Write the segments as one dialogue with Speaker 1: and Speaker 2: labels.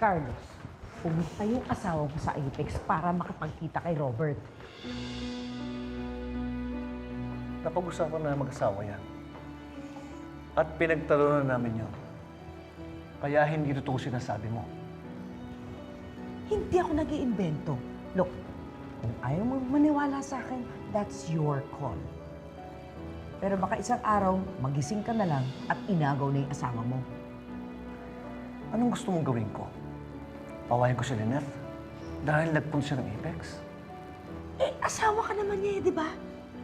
Speaker 1: Carlos, pumunta yung asawa mo sa Apex para makapagkita kay Robert.
Speaker 2: Napag-usapan na mag-asawa yan. At pinagtalunan namin yun. Kaya hindi totoo sinasabi mo.
Speaker 1: Hindi ako nag iimbento Look, kung ayaw mo maniwala sa akin, that's your call. Pero baka isang araw, magising ka na lang at inagaw na yung asawa mo.
Speaker 2: Anong gusto mong gawin ko? Pawayan ko si Lynette? Dahil nagpunta siya ng Apex?
Speaker 1: Eh, asawa ka naman niya eh, di ba?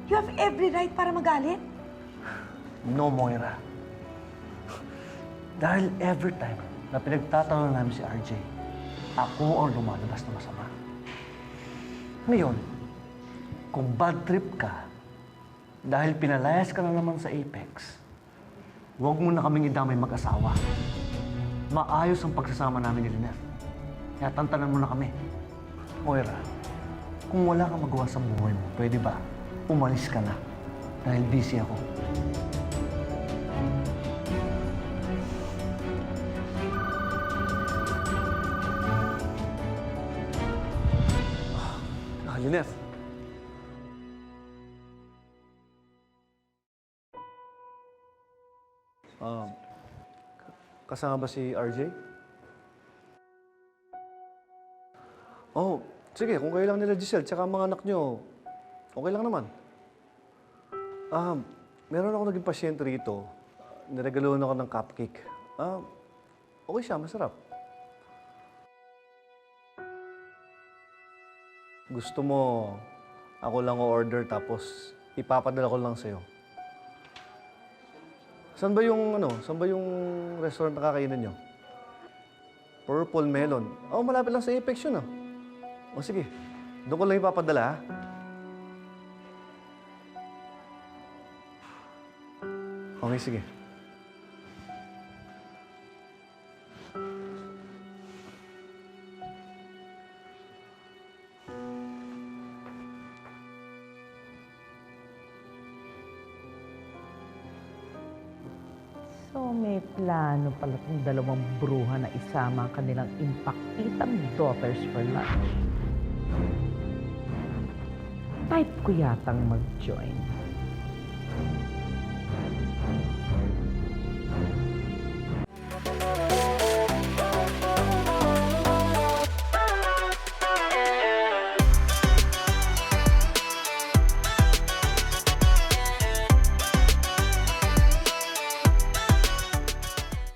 Speaker 1: You have every right para magalit.
Speaker 2: No, Moira. Dahil every time na pinagtatanong namin si RJ, ako ang lumalabas na masama. Ngayon, kung bad trip ka, dahil pinalayas ka na naman sa Apex, huwag mo na kaming idamay mag-asawa. Maayos ang pagsasama namin ni Lynette. Kaya tantanan mo na kami. Moira, kung wala kang magawa sa buhay mo, pwede ba umalis ka na? Dahil busy ako. Ah, Lynette. Um, kasama ba si RJ? Oh, sige, kung kayo lang nila Giselle, tsaka ang mga anak nyo, okay lang naman. Um, meron ako naging pasyente rito. Niregaloan ako ng cupcake. Ah, okay siya, masarap. Gusto mo, ako lang o-order tapos ipapadala ko lang sa'yo. Saan ba yung, ano, saan ba yung restaurant na kakainan nyo? Purple Melon. Oh, malapit lang sa Apex yun, ah. O sige, doon ko lang ipapadala, ha? Okay, sige.
Speaker 1: So may plano pala itong dalawang bruha na isama ang kanilang impakitang daughters for lunch. Type ko yatang mag-join.